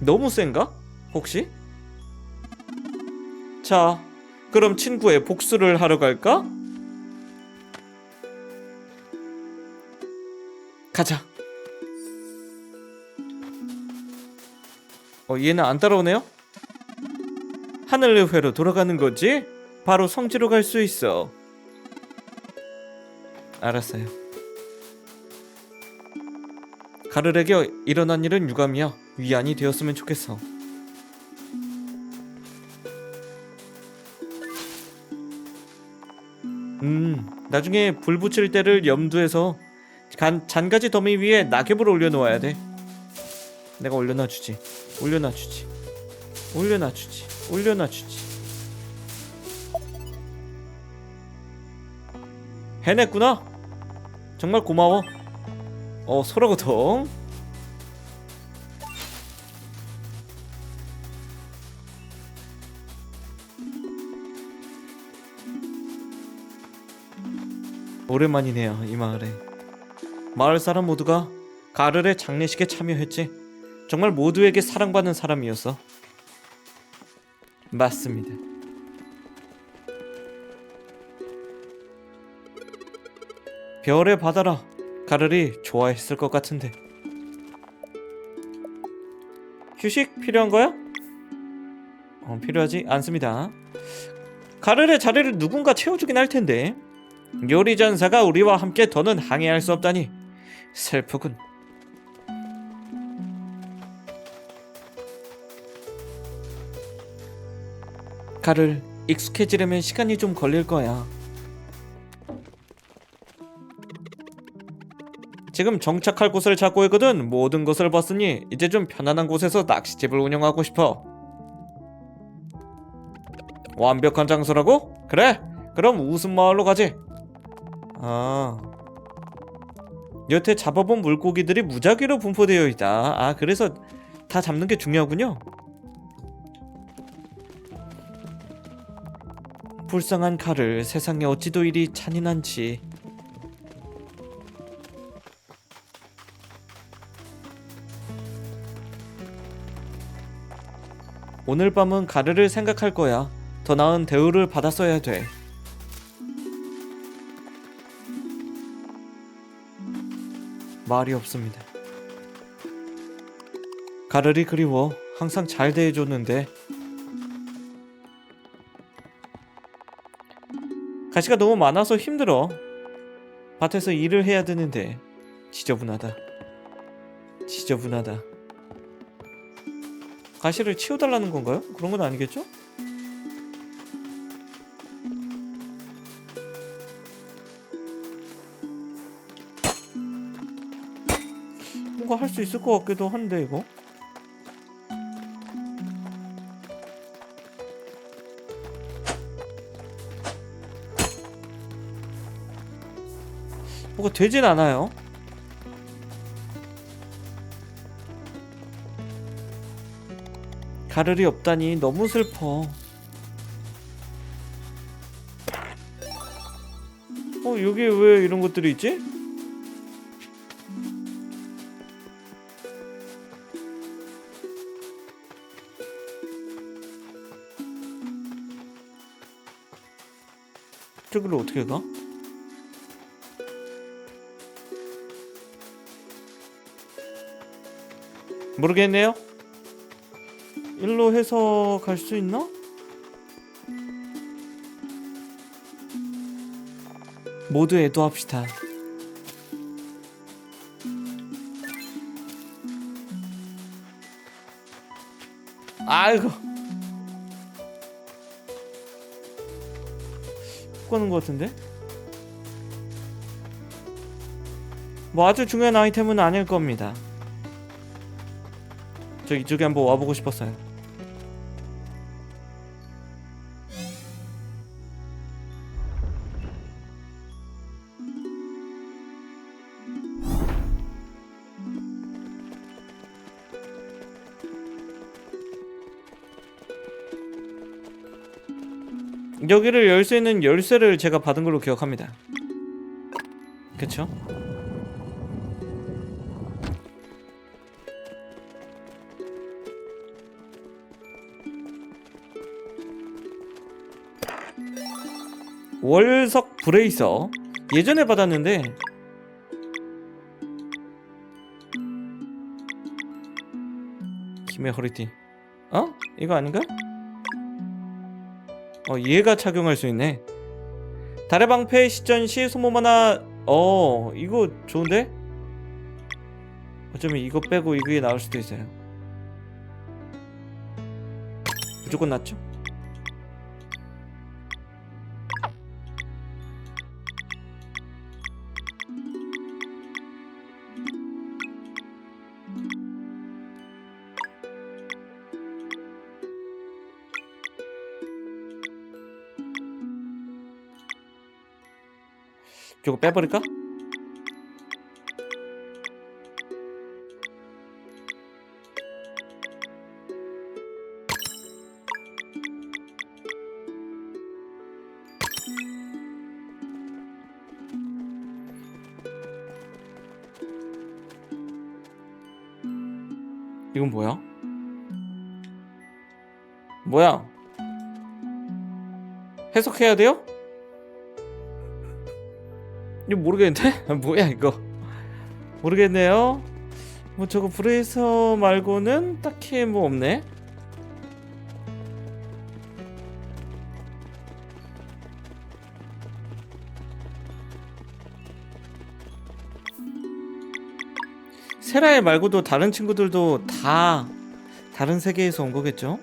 너무 센가? 혹시? 자, 그럼 친구의 복수를 하러 갈까? 가자. 어, 얘는 안 따라오네요? 하늘의 회로 돌아가는 거지? 바로 성지로 갈 수 있어. 알았어요. 가르에게 일어난 일은 유감이야. 위안이 되었으면 좋겠어. 음, 나중에 불 붙일 때를 염두해서 간, 잔가지 더미 위에 낙엽을 올려놓아야 돼. 내가 올려놔주지. 올려놔주지. 올려놔주지. 올려놔주지. 해냈구나. 정말 고마워. 어, 소라고통. 오랜만이네요, 이 마을에. 마을 사람 모두가 가르의 장례식에 참여했지. 정말 모두에게 사랑받는 사람이었어. 맞습니다. 별의 바다라 가르리 좋아했을 것 같은데. 휴식 필요한 거야? 어, 필요하지 않습니다. 가르의 자리를 누군가 채워주긴 할 텐데. 요리 전사가 우리와 함께 더는 항해할 수 없다니 슬프군. 가를 익숙해지려면 시간이 좀 걸릴 거야. 지금 정착할 곳을 찾고 있거든. 모든 것을 봤으니 이제 좀 편안한 곳에서 낚시집을 운영하고 싶어. 완벽한 장소라고? 그래. 그럼 웃음 마을로 가지. 아. 여태 잡아본 물고기들이 무작위로 분포되어 있다. 아, 그래서 다 잡는 게 중요하군요. 불쌍한 칼을 세상에 어찌도 이리 잔인한지. 오늘 밤은 가르를 생각할 거야. 더 나은 대우를 받았어야 돼. 말이 없습니다. 가르리 그리워. 항상 잘 대해줬는데. 가시가 너무 많아서 힘들어. 밭에서 일을 해야 되는데 지저분하다. 지저분하다. 가시를 치워달라는 건가요? 그런 건 아니겠죠? 수 있을 것 같기도 한데 이거? 뭐가 되진 않아요. 가르리 없다니 너무 슬퍼. 어 여기 왜 이런 것들이 있지? 저기로 어떻게 가? 모르겠네요. 일로 해서 갈 수 있나? 모두 애도합시다. 아이고. 가는 것 같은데? 뭐 아주 중요한 아이템은 아닐 겁니다. 저 이쪽에 한번 와보고 싶었어요. 여기를 열 수 있는 열쇠를 제가 받은 걸로 기억합니다 그쵸? 월석 브레이서 예전에 받았는데 김의 허리띠 어? 이거 아닌가? 어 얘가 착용할 수 있네 달의 방패 시전 시 소모 하나 어 이거 좋은데? 어쩌면 이거 빼고 이게 나올 수도 있어요 무조건 낫죠? 저거 빼버릴까? 이건 뭐야? 뭐야? 해석해야 돼요? 이거 모르겠는데? 뭐야 이거 모르겠네요 뭐 저거 브레이서 말고는 딱히 뭐 없네 세라엘 말고도 다른 친구들도 다 다른 세계에서 온 거겠죠?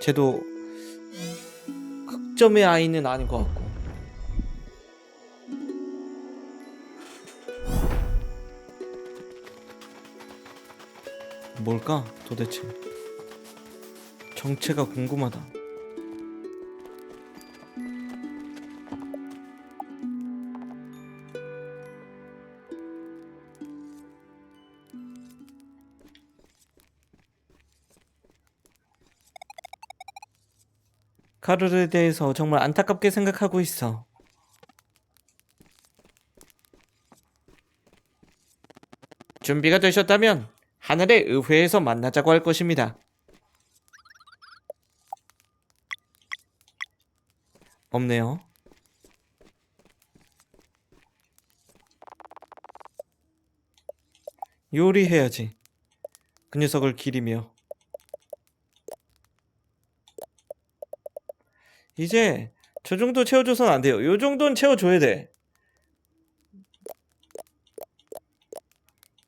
쟤도 흑점의 아이는 아닌 것 같고 뭘까 도대체? 정체가 궁금하다. 카르에 대해서 정말 안타깝게 생각하고 있어. 준비가 되셨다면 하늘의 의회에서 만나자고 할 것입니다. 없네요. 요리해야지. 그 녀석을 기리며. 이제 저 정도 채워줘선 안 돼요. 요 정도는 채워줘야 돼.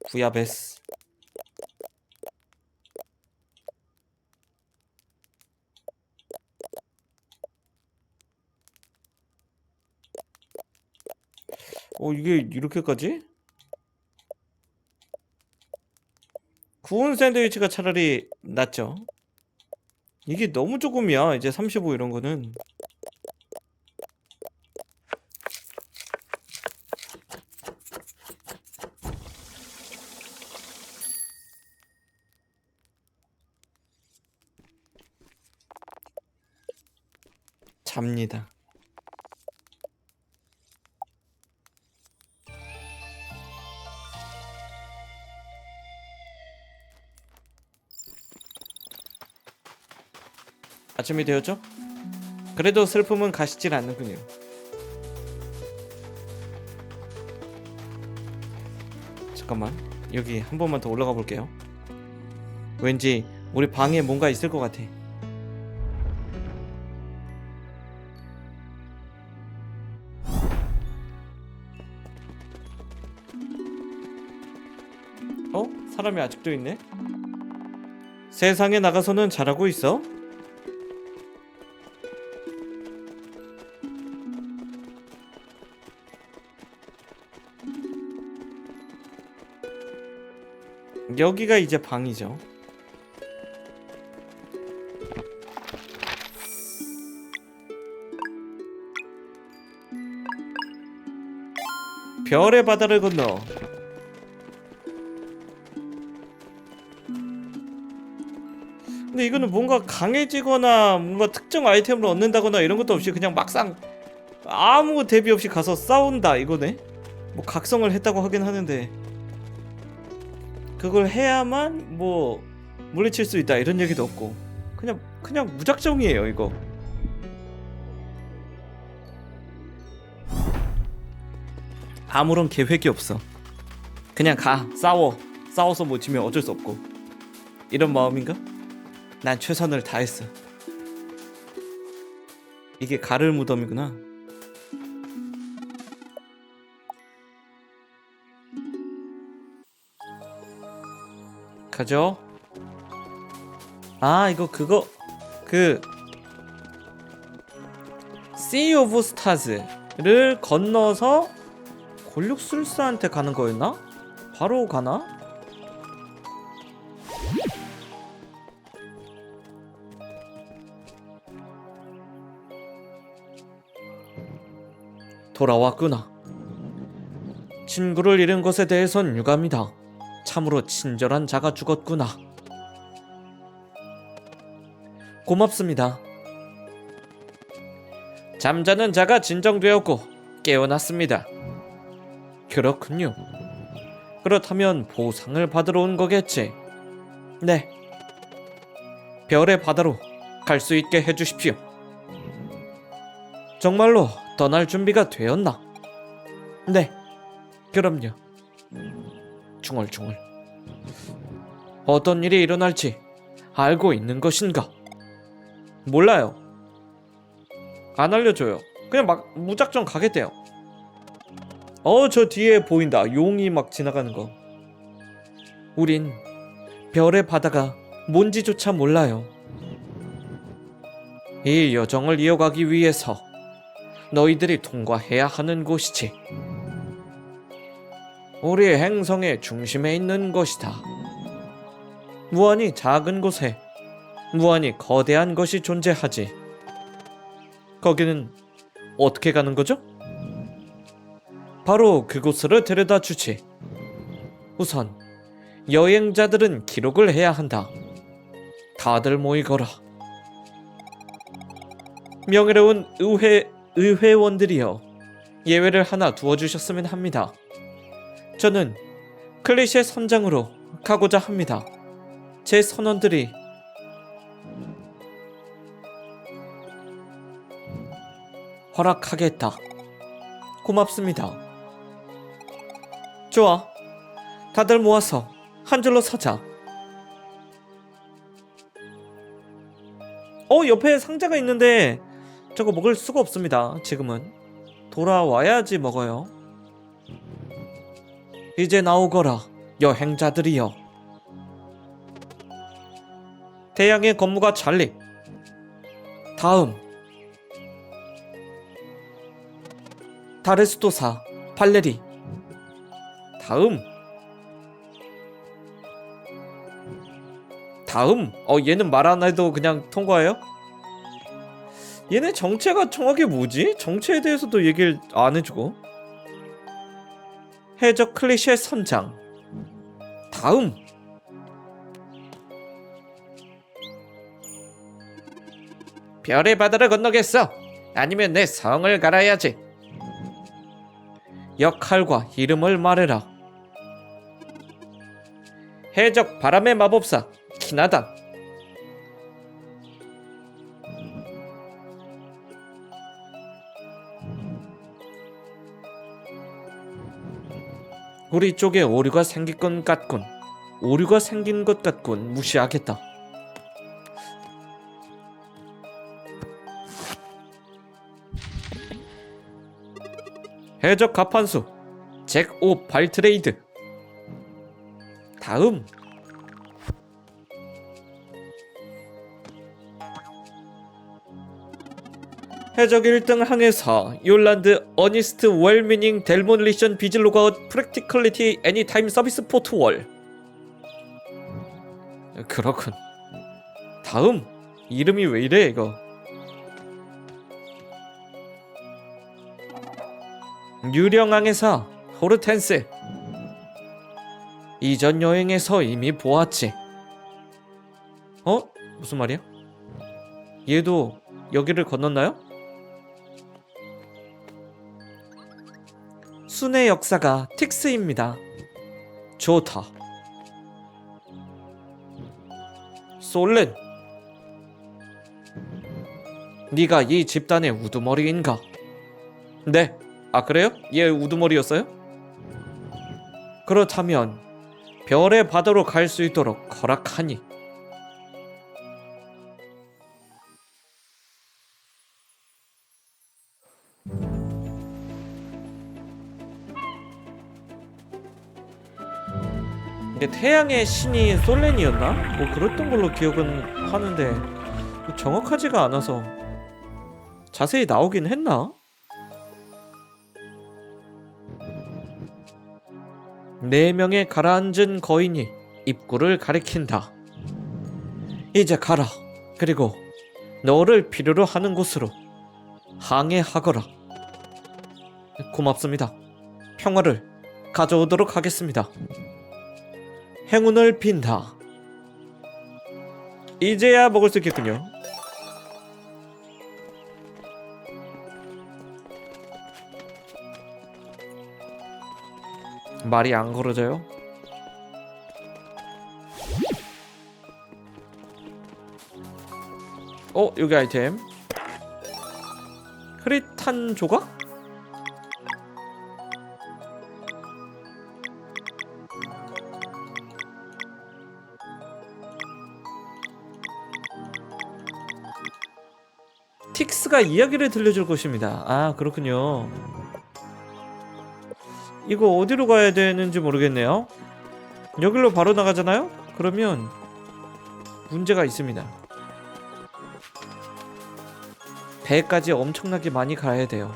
부야베스. 어 이게 이렇게까지? 구운 샌드위치가 차라리 낫죠. 이게 너무 조금이야. 이제 35 이런 거는. 잡니다. 아침이 되었죠? 그래도 슬픔은 가시질 않는군요. 잠깐만 여기 한 번만 더 올라가 볼게요. 왠지 우리 방에 뭔가 있을 것 같아. 어? 사람이 아직도 있네? 세상에 나가서는 잘하고 있어? 여기가 이제 방이죠. 별의 바다를 건너. 근데 이거는 뭔가 강해지거나 뭔가 특정 아이템을 얻는다거나 이런 것도 없이 그냥 막상 아무 대비 없이 가서 싸운다 이거네. 뭐 각성을 했다고 하긴 하는데 그걸 해야만 뭐 물리칠 수 있다 이런 얘기도 없고 그냥 그냥 무작정이에요 이거. 아무런 계획이 없어. 그냥 가 싸워. 싸워서 못 지면 어쩔 수 없고. 이런 마음인가? 난 최선을 다했어. 이게 가를 무덤이구나. 가죠. 아 이거 그거 그 Sea of Stars를 건너서 골육술사한테 가는 거였나? 바로 가나? 돌아왔구나. 친구를 잃은 것에 대해선 유감이다. 참으로 친절한 자가 죽었구나. 고맙습니다. 잠자는 자가 진정되었고 깨어났습니다. 그렇군요. 그렇다면 보상을 받으러 온 거겠지. 네. 별의 바다로 갈 수 있게 해주십시오. 정말로 떠날 준비가 되었나? 네. 그럼요. 중얼중얼. 어떤 일이 일어날지 알고 있는 것인가? 몰라요. 안 알려줘요. 그냥 막 무작정 가겠대요. 어, 저 뒤에 보인다. 용이 막 지나가는 거. 우린 별의 바다가 뭔지조차 몰라요. 이 여정을 이어가기 위해서 너희들이 통과해야 하는 곳이지. 우리 행성의 중심에 있는 것이다. 무한히 작은 곳에 무한히 거대한 것이 존재하지. 거기는 어떻게 가는 거죠? 바로 그곳으로 데려다 주지. 우선 여행자들은 기록을 해야 한다. 다들 모이거라. 명예로운 의회 의회원들이여 예외를 하나 두어 주셨으면 합니다. 저는 클리셰 선장으로 가고자 합니다. 제 선원들이 허락하겠다. 고맙습니다. 좋아. 다들 모아서 한 줄로 서자. 어, 옆에 상자가 있는데 저거 먹을 수가 없습니다. 지금은. 돌아와야지 먹어요. 이제 나오거라, 여행자들이여. 태양의 건무가 찰리. 다음. 다레스토사, 발레리. 다음. 다음. 어, 얘는 말 안 해도 그냥 통과해요? 얘네 정체가 정확히 뭐지? 정체에 대해서도 얘기를 안 해주고. 해적 클리셰 선장. 다음. 별의 바다를 건너겠어. 아니면 내 성을 갈아야지. 역할과 이름을 말해라. 해적 바람의 마법사 키나단. 우리 쪽에 오류가 생긴 것 같군. 오류가 생긴 것 같군. 무시하겠다. 해적 가판수 잭 오 발트레이드 다음 해적 1등 항해사 요란드 어니스트 웰미닝 델몬리션 비즐로가 프랙티컬리티 애니타임 서비스 포트 월 그렇군 다음 이름이 왜 이래 이거 유령항에서 호르텐스 이전 여행에서 이미 보았지 어? 무슨 말이야? 얘도 여기를 건넜나요? 순의 역사가 틱스입니다 좋다 솔렌 네가 이 집단의 우두머리인가? 네 아 그래요? 얘 우두머리였어요? 그렇다면 별의 바다로 갈 수 있도록 허락하니 태양의 신이 솔렌이었나? 뭐 그랬던 걸로 기억은 하는데 정확하지가 않아서 자세히 나오긴 했나? 네 명의 가라앉은 거인이 입구를 가리킨다. 이제 가라. 그리고 너를 필요로 하는 곳으로 항해하거라. 고맙습니다. 평화를 가져오도록 하겠습니다. 행운을 빈다. 이제야 먹을 수 있겠군요. 말이 안 걸어져요? 어 여기 아이템 흐릿한 조각? 틱스가 이야기를 들려줄 것입니다. 아 그렇군요. 이거 어디로 가야 되는지 모르겠네요. 여기로 바로 나가잖아요? 그러면 문제가 있습니다. 배까지 엄청나게 많이 가야 돼요.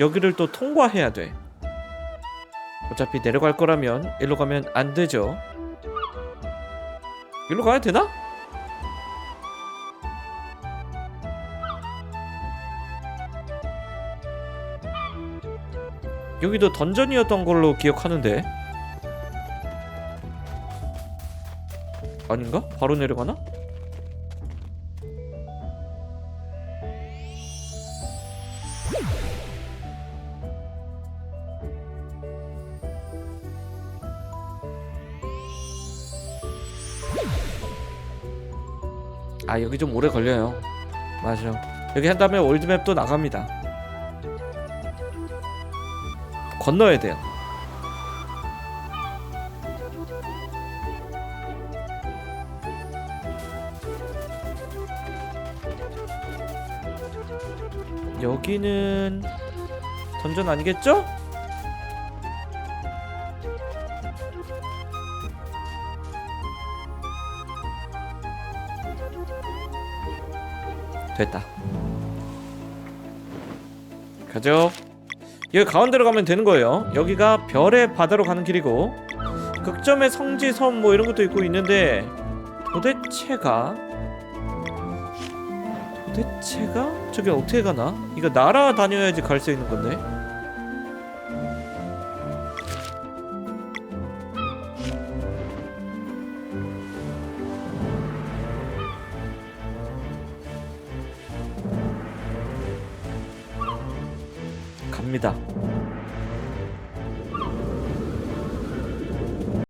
여기를 또 통과해야 돼. 어차피 내려갈 거라면 일로 가면 안 되죠. 일로 가야 되나? 여기도 던전이었던 걸로 기억하는데 아닌가? 바로 내려가나? 아 여기 좀 오래 걸려요 맞아 여기 한 다음에 월드맵도 나갑니다 건너야 돼요. 여기는 던전 아니겠죠? 됐다. 가죠. 여기 가운데로 가면 되는 거예요. 여기가 별의 바다로 가는 길이고 극점의 성지 섬 뭐 이런 것도 있고 있는데 도대체가 도대체가 저기 어떻게 가나? 이거 날아다녀야지 갈 수 있는 건데.